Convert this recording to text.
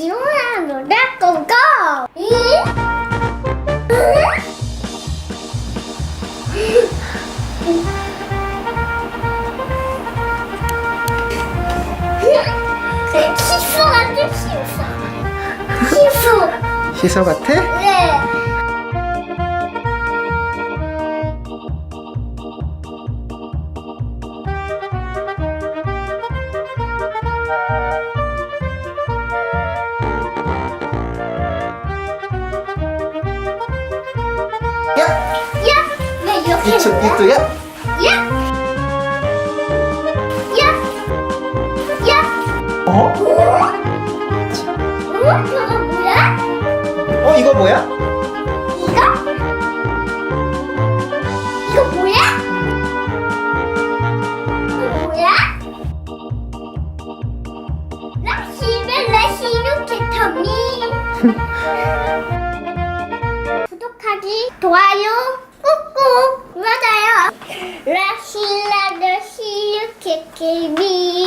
시원한 노래 고고! 키스 같아. 키스. 시소 같아? 네. 이쪽? 이또야? 야! 야! 야! 어? 어? 저거 뭐야? 어 이거 뭐야? 이거? 이거 뭐야? 이거 뭐야? 라시벨 라시루 케터미 구독하기 좋아요 KKB.